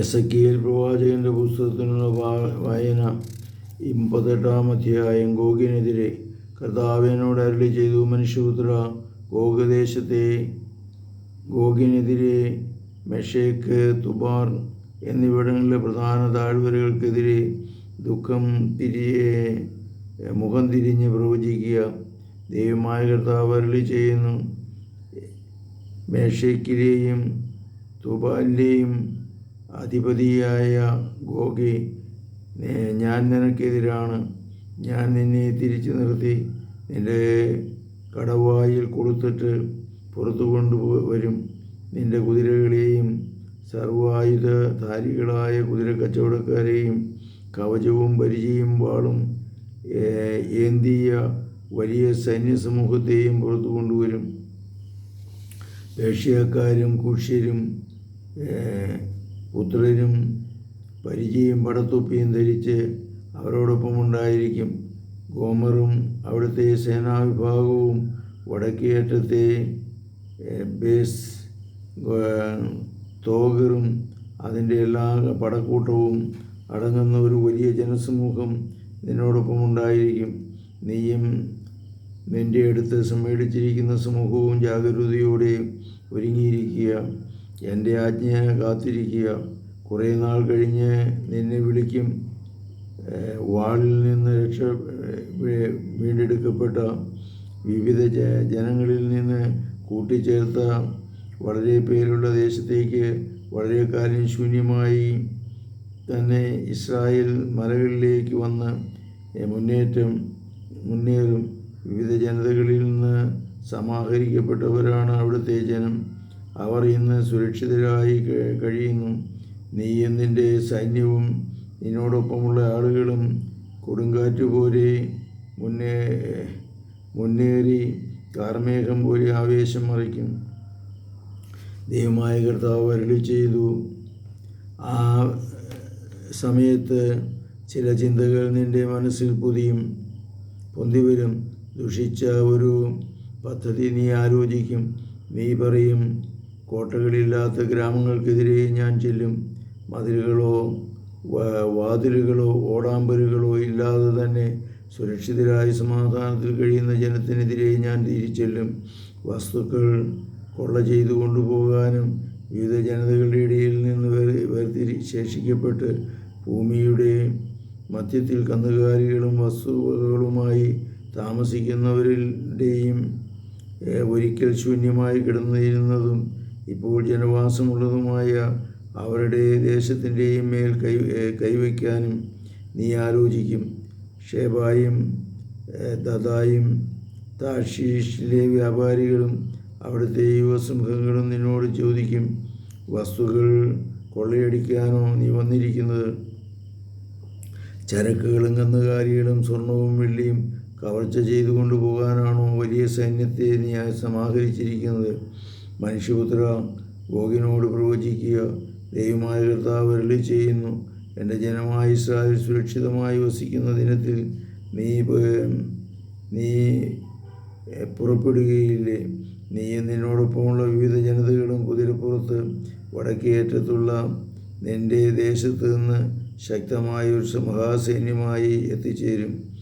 S A K L പ്രവാചകന്റെ പുസ്തകത്തിനുള്ള വായന മുപ്പത്തെട്ടാം അധ്യായം. ഗോഗിനെതിരെ കർത്താവിനോട് അരളി ചെയ്തു മനുഷ്യപുത്ര ഗോഗദേശത്തെ ഗോഗിനെതിരെ മെഷേക്ക് തുബാർ എന്നിവിടങ്ങളിലെ പ്രധാന താഴ്വരകൾക്കെതിരെ ദുഃഖം തിരിയെ മുഖം തിരിഞ്ഞ് പ്രവചിക്കുക. ദൈവമായ കർത്താവ് അരളി ചെയ്യുന്നു മേഷയ്ക്കിലെയും തുബാലിലെയും അധിപതിയായ ഗോഗി ഞാൻ നിനക്കെതിരാണ്. ഞാൻ നിന്നെ തിരിച്ചു നിർത്തി. നിന്റെ കടവായിൽ കൊടുത്തിട്ട് പുറത്തു കൊണ്ടുവരും. നിന്റെ കുതിരകളെയും സർവായുധധാരികളായ കുതിര കച്ചവടക്കാരെയും കവചവും പരിചയും വാളും ഏന്തിയ വലിയ സൈന്യസമൂഹത്തെയും പുറത്തു കൊണ്ടുവരും. പേർഷ്യക്കാരും കുഷ്യരും ഏഹ്, പുത്രരും പരിചയം പടത്തൊപ്പിയും ധരിച്ച് അവരോടൊപ്പം ഉണ്ടായിരിക്കും ഗോമറും അവിടുത്തെ സേനാവിഭാഗവും വടക്കേറ്റത്തെ ബേസ് തോഗറും അതിന്റെ എല്ലാ പടക്കൂട്ടവും അടങ്ങുന്ന ഒരു വലിയ ജനസമൂഹം നിന്നോടൊപ്പം ഉണ്ടായിരിക്കും നീയും നിന്റെ അടുത്ത് സമ്മേളിച്ചിരിക്കുന്ന സമൂഹവും ജാഗരൂകതയോടെ ഒരുങ്ങിയിരിക്കുക. എന്റെ ആജ്ഞ കാത്തിരിക്കുക. കുറേ നാൾ കഴിഞ്ഞ് നിന്നെ വിളിക്കും. വാളിൽ നിന്ന് രക്ഷ വീണ്ടെടുക്കപ്പെട്ട വിവിധ ജനങ്ങളിൽ നിന്ന് കൂട്ടിച്ചേർത്ത വളരെ പേരുള്ള ദേശത്തേക്ക് വളരെ കാര്യം ശൂന്യമായി തന്നെ ഇസ്രായേൽ മലകളിലേക്ക് വന്ന് മുന്നേറ്റം മുന്നേറും. വിവിധ ജനതകളിൽ നിന്ന് സമാഹരിക്കപ്പെട്ടവരാണ് അവിടുത്തെ ജനം. അവർ ഇന്ന് സുരക്ഷിതരായി കഴി- കഴിയുന്നു. നീയും എന്നിന്റെ സൈന്യവും നിന്നോടൊപ്പമുള്ള ആളുകളും കൊടുങ്കാറ്റ് പോലെ മുന്നേ മുന്നേറി കാർമേഘം പോലെ ആവേശം മറിക്കും ദൈവമായ കർത്താവ് അരളി ചെയ്തു. ആ സമയത്ത് ചില ചിന്തകൾ നിന്റെ മനസ്സിൽ പുതിയും. പൊന്തിവരും. ദുഷിച്ച ഒരു പദ്ധതി നീ ആലോചിക്കും. നീ പറയും കോട്ടകളില്ലാത്ത ഗ്രാമങ്ങൾക്കെതിരെ ഞാൻ ചെല്ലും. മതിലുകളോ വാതിലുകളോ ഓടാമ്പലുകളോ ഇല്ലാതെ തന്നെ സുരക്ഷിതരായി സമാധാനത്തിൽ കഴിയുന്ന ജനത്തിനെതിരെ ഞാൻ തിരിച്ചെല്ലും. വസ്തുക്കൾ കൊള്ള ചെയ്തു കൊണ്ടുപോകാനും വിവിധ ജനതകളുടെ ഇടയിൽ നിന്ന് വേർ- വേർതിരി ശേഷിക്കപ്പെട്ട് ഭൂമിയുടെ മധ്യത്തിൽ കന്നുകാലികളും വസ്തുവകളുമായി താമസിക്കുന്നവരുടെയും ഒരിക്കൽ ശൂന്യമായി കിടന്നിരുന്നതും ഇപ്പോൾ ജനവാസമുള്ളതുമായ അവരുടെ ദേശത്തിന്റെയും മേൽ കൈ കൈവയ്ക്കാനും നീ ആലോചിക്കും. ഷേബായും ദദായും താഷീഷിലെ വ്യാപാരികളും അവിടുത്തെ യുവസിംഹങ്ങളും നിന്നോട് ചോദിക്കും വസ്തുക്കൾ കൊള്ളയടിക്കാനോ നീ വന്നിരിക്കുന്നത്? ചരക്കുകളും കന്നുകാലികളും സ്വർണവും വെള്ളിയും കവർച്ച ചെയ്തു കൊണ്ടുപോകാനാണോ വലിയ സൈന്യത്തെ നീ സമാഹരിച്ചിരിക്കുന്നത്? മനുഷ്യപുത്ര ഗോഗിനോട് പ്രവചിക്കുക. ദൈവമായ കർത്താവ് അരളി ചെയ്യുന്നു. എന്റെ ജനമായ ഇസ്രായേൽ സുരക്ഷിതമായി വസിക്കുന്ന ദിനത്തിൽ നീ നീ പുറപ്പെടുകയില്ലേ? നീയും നിന്നോടൊപ്പമുള്ള വിവിധ ജനതകളും കുതിരപ്പുറത്ത് വടക്കേറ്റത്തുള്ള നിന്റെ ദേശത്ത് നിന്ന് ശക്തമായ ഒരു മഹാസൈന്യമായി എത്തിച്ചേരും.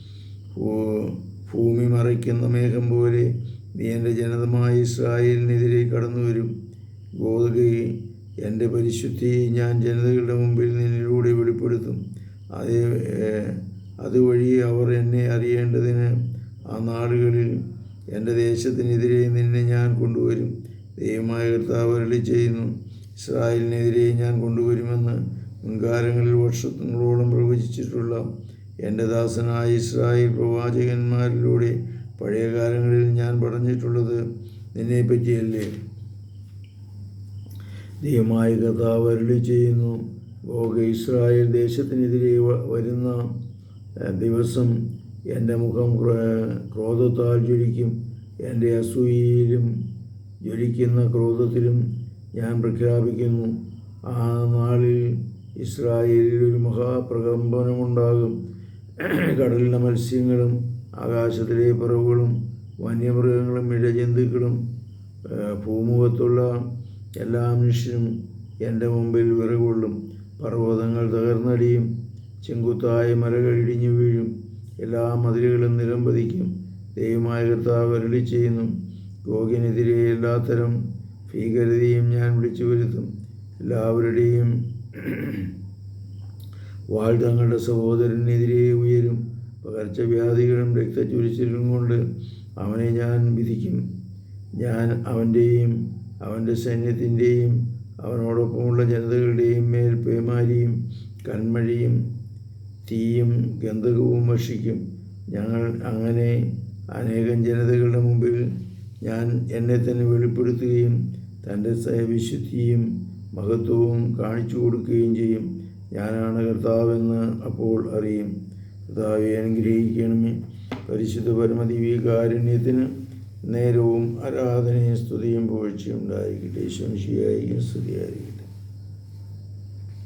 ഭൂമി മറയ്ക്കുന്ന മേഘം പോലെ നീ എന്റെ ജനതമായ ഇസ്രായേലിനെതിരെ കടന്നു വരും. ഗോതുകയെ എന്റെ പരിശുദ്ധി ഞാൻ ജനതകളുടെ മുമ്പിൽ നിന്നിലൂടെ വെളിപ്പെടുത്തും. അതേ അതുവഴി അവർ എന്നെ അറിയേണ്ടതിന് ആ നാടുകളിൽ എന്റെ ദേശത്തിനെതിരെ നിന്നെ ഞാൻ കൊണ്ടുവരും. ദൈവമായ കർത്താവ് അരളി ചെയ്യുന്നു ഇസ്രായേലിനെതിരെ ഞാൻ കൊണ്ടുവരുമെന്ന് മുൻകാലങ്ങളിൽ വർഷങ്ങളോളം പ്രവചിച്ചിട്ടുള്ള എന്റെ ദാസനായ ഇസ്രായേൽ പ്രവാചകന്മാരിലൂടെ പഴയ കാലങ്ങളിൽ ഞാൻ പറഞ്ഞിട്ടുള്ളത് നിന്നെ പറ്റിയല്ലേ ദൈവമായ കഥാവ് അരുളി ചെയ്യുന്നു ഗോഗ ഇസ്രായേൽ ദേശത്തിനെതിരെ വരുന്ന ദിവസം എന്റെ മുഖം ക്രോ- ക്രോധത്താൽ ജ്വലിക്കും എന്റെ അസൂയയിലും ജ്വലിക്കുന്ന ക്രോധത്തിലും ഞാൻ പ്രഖ്യാപിക്കുന്നു. ആ നാളിൽ ഇസ്രായേലിൽ ഒരു മഹാപ്രകമ്പനമുണ്ടാകും. കടലിലെ മത്സ്യങ്ങളും ആകാശത്തിലെ പറവുകളും വന്യമൃഗങ്ങളും ഇഴജന്തുക്കളും ഭൂമുഖത്തുള്ള എല്ലാ മനുഷ്യനും എന്റെ മുമ്പിൽ വിറകൊള്ളും. പർവതങ്ങൾ തകർന്നടിയും ചെങ്കുത്തായ മലകൾ ഇടിഞ്ഞു വീഴും. എല്ലാ മതിലുകളും നിലംപതിക്കും ദൈവമായ കർത്താവ് അരുളി ചെയ്യുന്നു. ഗോഗിനെതിരെ എല്ലാത്തരം ഭീകരതയും ഞാൻ വിളിച്ചു വരുത്തും. എല്ലാവരുടെയും വാൾ തങ്ങളുടെ സഹോദരനെതിരെ ഉയരും. പകർച്ചവ്യാധികളും രക്തചുരിച്ചിലും കൊണ്ട് അവനെ ഞാൻ വിധിക്കും. ഞാൻ അവന്റെയും അവന്റെ സൈന്യത്തിന്റെയും അവനോടൊപ്പമുള്ള ജനതകളുടെയും മേൽ പേമാരിയും കൺമഴിയും തീയും ഗന്ധകവും വർഷിക്കും ഞങ്ങൾ അങ്ങനെ അനേകം ജനതകളുടെ മുമ്പിൽ ഞാൻ എന്നെ തന്നെ വെളിപ്പെടുത്തുകയും തന്റെ വിശുദ്ധിയും മഹത്വവും കാണിച്ചു കൊടുക്കുകയും ചെയ്യും. ഞാനാണ് കർത്താവെന്ന് അപ്പോൾ അറിയും. കർത്താവെ അനുഗ്രഹിക്കണമേ. പരിശുദ്ധ പരമദിവ്യകാരുണ്യത്തിന് നേരവും ആരാധനയും സ്തുതിയും പുകഴ്ചയും ഉണ്ടായിരിക്കട്ടെ. ശംശിയായിരിക്കും സ്തുതിയായിരിക്കും.